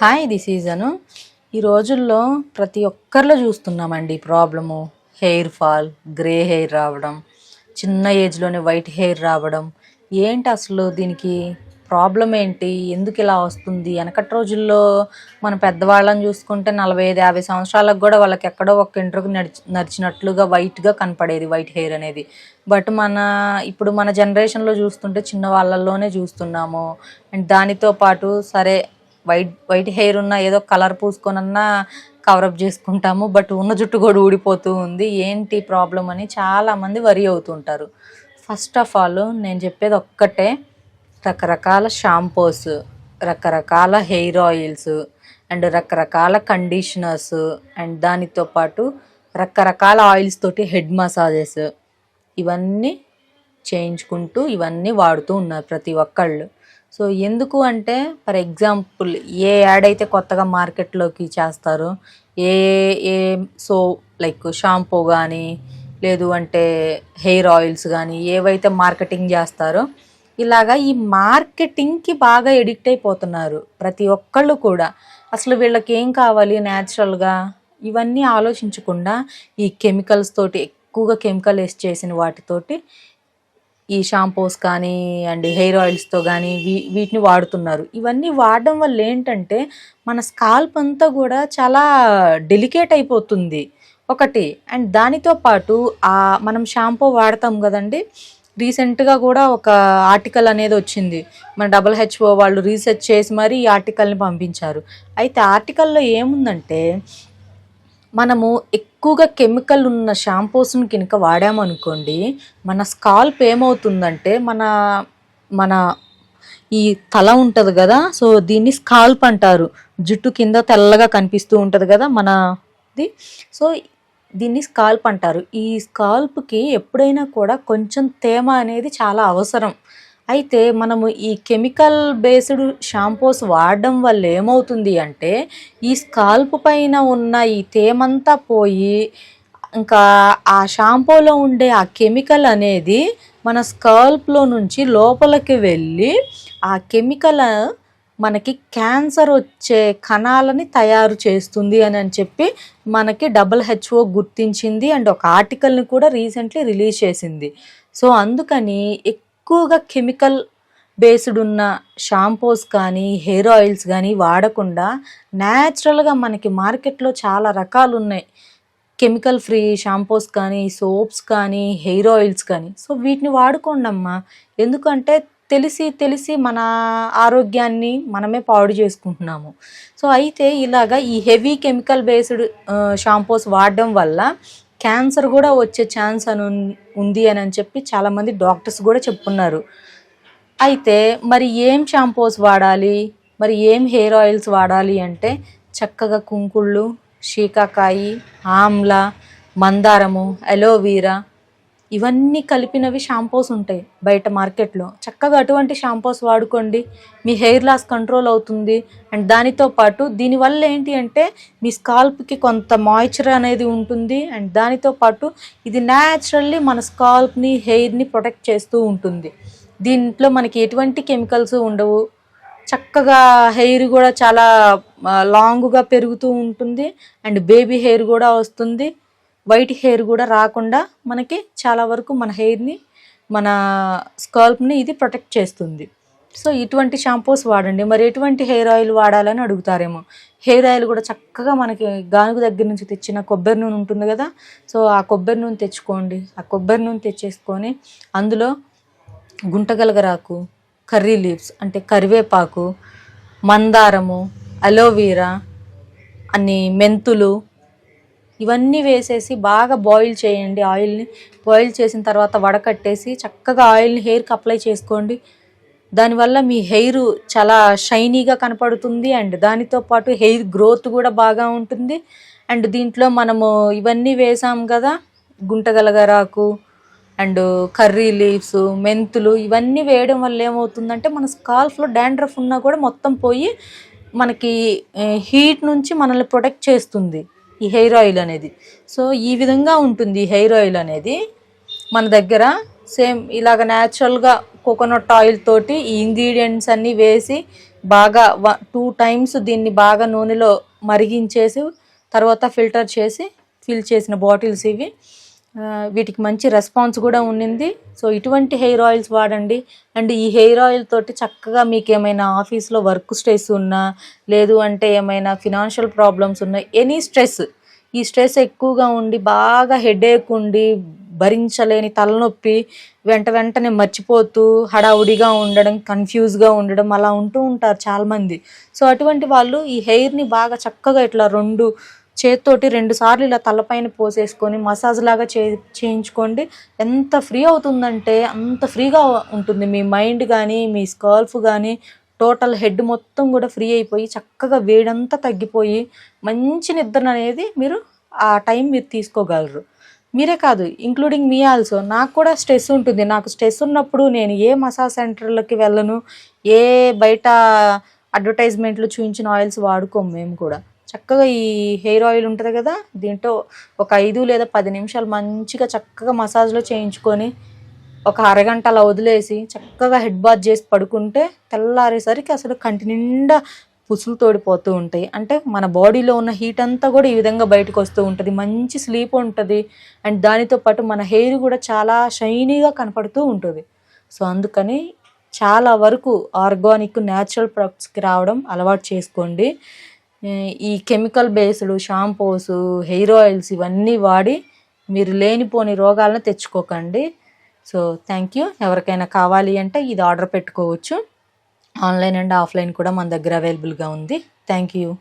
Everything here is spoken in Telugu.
హాయ్ దిస్ సీజను ఈ రోజుల్లో ప్రతి ఒక్కరిలో చూస్తున్నామండి problem. Hair fall grey hair రావడం చిన్న ఏజ్లోనే వైట్ హెయిర్ రావడం. ఏంటి అసలు దీనికి ప్రాబ్లం ఏంటి? ఎందుకు ఇలా వస్తుంది? వెనకటి రోజుల్లో మన పెద్దవాళ్ళని చూసుకుంటే నలభై ఐదు యాభై సంవత్సరాలకు కూడా వాళ్ళకి ఎక్కడో ఒక ఇంటర్కి నడిచి నడిచినట్లుగా వైట్గా కనపడేది వైట్ హెయిర్ అనేది. బట్ మన ఇప్పుడు మన జనరేషన్లో చూస్తుంటే చిన్న వాళ్ళల్లోనే చూస్తున్నాము. అండ్ దానితో పాటు సరే వైట్ వైట్ హెయిర్ ఉన్న ఏదో కలర్ పూసుకొనన్నా కవరప్ చేసుకుంటాము. బట్ ఉన్న జుట్టు కూడా ఊడిపోతూ ఉంది. ఏంటి ప్రాబ్లం అని చాలామంది వరి అవుతుంటారు. ఫస్ట్ ఆఫ్ ఆల్ నేను చెప్పేది ఒక్కటే. రకరకాల షాంపూస్ రకరకాల హెయిర్ ఆయిల్స్ అండ్ రకరకాల కండిషనర్స్ అండ్ దానితో పాటు రకరకాల ఆయిల్స్ తోటి హెడ్ మసాజెస్ ఇవన్నీ చేయించుకుంటూ ఇవన్నీ వాడుతూ ఉన్నారు ప్రతి ఒక్కళ్ళు. సో ఎందుకు అంటే ఫర్ ఎగ్జాంపుల్ ఏ యాడ్ అయితే కొత్తగా మార్కెట్లోకి చేస్తారో ఏ ఏ సో లైక్ షాంపూ కానీ లేదు అంటే హెయిర్ ఆయిల్స్ కానీ ఏవైతే మార్కెటింగ్ చేస్తారో ఇలాగా ఈ మార్కెటింగ్కి బాగా ఎడిక్ట్ అయిపోతున్నారు ప్రతి ఒక్కళ్ళు కూడా. అసలు వీళ్ళకి ఏం కావాలి న్యాచురల్గా? ఇవన్నీ ఆలోచించకుండా ఈ కెమికల్స్ తోటి ఎక్కువగా కెమికల్ వేసి చేసిన వాటితోటి ఈ షాంపూస్ కానీ అండ్ హెయిర్ ఆయిల్స్తో కానీ వీ వీటిని వాడుతున్నారు. ఇవన్నీ వాడడం వల్ల ఏంటంటే మన స్కాల్ప్ అంతా కూడా చాలా డెలికేట్ అయిపోతుంది. ఒకటి అండ్ దానితో పాటు ఆ మనం షాంపూ వాడతాం కదండి రీసెంట్గా కూడా ఒక ఆర్టికల్ అనేది వచ్చింది. మన డబల్ హెచ్ఓ వాళ్ళు రీసెర్చ్ చేసి మరీ ఈ ఆర్టికల్ని పంపించారు. అయితే ఆర్టికల్లో ఏముందంటే మనము ఎక్కువగా కెమికల్ ఉన్న షాంపూస్ని కనుక వాడామనుకోండి మన స్కాల్ప్ ఏమవుతుందంటే మన మన ఈ తల ఉంటుంది కదా సో దీన్ని స్కాల్ప్ అంటారు. జుట్టు కింద తెల్లగా కనిపిస్తూ ఉంటుంది కదా మనది సో దీన్ని స్కాల్ప్ అంటారు. ఈ స్కాల్ప్కి ఎప్పుడైనా కూడా కొంచెం తేమ అనేది చాలా అవసరం. అయితే మనము ఈ కెమికల్ బేస్డ్ షాంపూస్ వాడడం వల్ల ఏమవుతుంది అంటే ఈ స్కాల్ప్ పైన ఉన్న ఈ తేమంతా పోయి ఇంకా ఆ షాంపూలో ఉండే ఆ కెమికల్ అనేది మన స్కాల్ప్లో నుంచి లోపలికి వెళ్ళి ఆ కెమికల్ మనకి క్యాన్సర్ వచ్చే కణాలని తయారు చేస్తుంది అని అని చెప్పి మనకి డబుల్ హెచ్ఓ గుర్తించింది అండ్ ఒక ఆర్టికల్ని కూడా రీసెంట్లీ రిలీజ్ చేసింది. సో అందుకని ఎక్కువగా కెమికల్ బేస్డ్ ఉన్న షాంపూస్ కానీ హెయిర్ ఆయిల్స్ కానీ వాడకుండా న్యాచురల్గా మనకి మార్కెట్లో చాలా రకాలు ఉన్నాయి కెమికల్ ఫ్రీ షాంపూస్ కానీ సోప్స్ కానీ హెయిర్ ఆయిల్స్ కానీ. సో వీటిని వాడుకోండి అమ్మా ఎందుకంటే తెలిసి తెలిసి మన ఆరోగ్యాన్ని మనమే పాడు చేసుకుంటున్నాము. సో అయితే ఇలాగా ఈ హెవీ కెమికల్ బేస్డ్ షాంపూస్ వాడడం వల్ల క్యాన్సర్ కూడా వచ్చే ఛాన్స్ అని ఉంది అని అని చెప్పి చాలామంది డాక్టర్స్ కూడా చెప్పున్నారు. అయితే మరి ఏం షాంపూస్ వాడాలి? మరి ఏం హెయిర్ ఆయిల్స్ వాడాలి అంటే చక్కగా కుంకుళ్ళు శీకాకాయి ఆమ్ల మందారము అలోవీరా ఇవన్నీ కలిపినవి షాంపూస్ ఉంటాయి బయట మార్కెట్లో. చక్కగా అటువంటి షాంపూస్ వాడుకోండి. మీ హెయిర్ లాస్ కంట్రోల్ అవుతుంది. అండ్ దానితో పాటు దీనివల్ల ఏంటి అంటే మీ స్కాల్ప్కి కొంత మాయిశ్చర్ అనేది ఉంటుంది. అండ్ దానితో పాటు ఇది న్యాచురల్లీ మన స్కాల్ప్ని హెయిర్ని ప్రొటెక్ట్ చేస్తూ ఉంటుంది. దీంట్లో మనకి ఎటువంటి కెమికల్స్ ఉండవు. చక్కగా హెయిర్ కూడా చాలా లాంగ్గా పెరుగుతూ ఉంటుంది. అండ్ బేబీ హెయిర్ కూడా వస్తుంది. వైట్ హెయిర్ కూడా రాకుండా మనకి చాలా వరకు మన హెయిర్ని మన స్కాల్ప్ని ఇది ప్రొటెక్ట్ చేస్తుంది. సో ఇటువంటి షాంపూస్ వాడండి. మరి ఎటువంటి హెయిర్ ఆయిల్ వాడాలని అడుగుతారేమో. హెయిర్ ఆయిల్ కూడా చక్కగా మనకి గానుగు దగ్గర నుంచి తెచ్చిన కొబ్బరి నూనె ఉంటుంది కదా. సో ఆ కొబ్బరి నూనె తెచ్చుకోండి. ఆ కొబ్బరి నూనె తెచ్చేసుకొని అందులో గుంటగలగరాకు కర్రీ లీవ్స్ అంటే కరివేపాకు మందారము అలోవీరా అన్ని మెంతులు ఇవన్నీ వేసేసి బాగా బాయిల్ చేయండి. ఆయిల్ని బాయిల్ చేసిన తర్వాత వడకట్టేసి చక్కగా ఆయిల్ని హెయిర్కి అప్లై చేసుకోండి. దానివల్ల మీ హెయిర్ చాలా షైనీగా కనపడుతుంది అండ్ దానితో పాటు హెయిర్ గ్రోత్ కూడా బాగా ఉంటుంది. అండ్ దీంట్లో మనము ఇవన్నీ వేసాం కదా గుంటగలగరాకు అండ్ కర్రీ లీవ్స్ మెంతులు ఇవన్నీ వేయడం వల్ల ఏమవుతుందంటే మన స్కాల్ఫ్లో డాండ్రఫ్ ఉన్నా కూడా మొత్తం పోయి మనకి eh, హీట్ నుంచి మనల్ని ప్రొటెక్ట్ చేస్తుంది. ఈ హెయిర్ ఆయిల్ అనేది. సో ఈ విధంగా ఉంటుంది ఈ హెయిర్ ఆయిల్ అనేది. మన దగ్గర సేమ్ ఇలాగ న్యాచురల్గా కోకోనట్ ఆయిల్ తోటి ఈ ఇంగ్రీడియంట్స్ అన్నీ వేసి బాగా టూ టైమ్స్ దీన్ని బాగా నూనెలో మరిగించేసి తర్వాత ఫిల్టర్ చేసి ఫిల్ చేసిన బాటిల్స్ ఇవి. వీటికి మంచి రెస్పాన్స్ కూడా ఉండింది. సో ఇటువంటి హెయిర్ ఆయిల్స్ వాడండి. అండ్ ఈ హెయిర్ ఆయిల్ తోటి చక్కగా మీకు ఏమైనా ఆఫీస్లో వర్క్ స్ట్రెస్ ఉన్నా లేదు అంటే ఏమైనా ఫినాన్షియల్ ప్రాబ్లమ్స్ ఉన్నా ఎనీ స్ట్రెస్ ఈ స్ట్రెస్ ఎక్కువగా ఉండి బాగా హెడేక్ ఉండి భరించలేని తలనొప్పి వెంట వెంటనే మర్చిపోతూ హడావుడిగా ఉండడం కన్ఫ్యూజ్గా ఉండడం అలా ఉంటూ ఉంటారు చాలామంది. సో అటువంటి వాళ్ళు ఈ హెయిర్ని బాగా చక్కగా ఇట్లా రెండు చేత్తోటి రెండు సార్లు ఇలా తలపైన పోసేసుకొని మసాజ్ లాగా చే చేయించుకోండి. ఎంత ఫ్రీ అవుతుందంటే అంత ఫ్రీగా ఉంటుంది. మీ మైండ్ కానీ మీ స్కాల్ఫ్ కానీ టోటల్ హెడ్ మొత్తం కూడా ఫ్రీ అయిపోయి చక్కగా వేడంతా తగ్గిపోయి మంచి నిద్ర అనేది మీరు ఆ టైం మీరు తీసుకోగలరు. మీరే కాదు ఇంక్లూడింగ్ మీ ఆల్సో నాకు కూడా స్ట్రెస్ ఉంటుంది. నాకు స్ట్రెస్ ఉన్నప్పుడు నేను ఏ మసాజ్ సెంటర్లకి వెళ్ళను ఏ బయట అడ్వర్టైజ్మెంట్లు చూపించిన ఆయిల్స్ వాడుకోము మేము కూడా. చక్కగా ఈ హెయిర్ ఆయిల్ ఉంటుంది కదా దీంట్లో ఒక ఐదు లేదా పది నిమిషాలు మంచిగా చక్కగా మసాజ్లో చేయించుకొని ఒక అరగంట అలా వదిలేసి చక్కగా హెడ్ బాత్ చేసి పడుకుంటే తెల్లారేసరికి అసలు కంటి నిండా పుసులు తోడిపోతూ ఉంటాయి. అంటే మన బాడీలో ఉన్న హీట్ అంతా కూడా ఈ విధంగా బయటకు వస్తూ ఉంటుంది. మంచి స్లీప్ ఉంటుంది. అండ్ దానితో పాటు మన హెయిర్ కూడా చాలా షైనీగా కనపడుతూ ఉంటుంది. సో అందుకని చాలా వరకు ఆర్గానిక్ న్యాచురల్ ప్రొడక్ట్స్కి రావడం అలవాటు చేసుకోండి. ఈ chemical based shampoos hair oils ఇవన్నీ వాడి మీరు లేనిపోని రోగాలను తెచ్చుకోకండి. So thank you. ఎవరికైనా కావాలి అంటే ఇది ఆర్డర్ పెట్టుకోవచ్చు. ఆన్లైన్ అండ్ ఆఫ్లైన్ కూడా మన దగ్గర అవైలబుల్గా ఉంది. Thank you.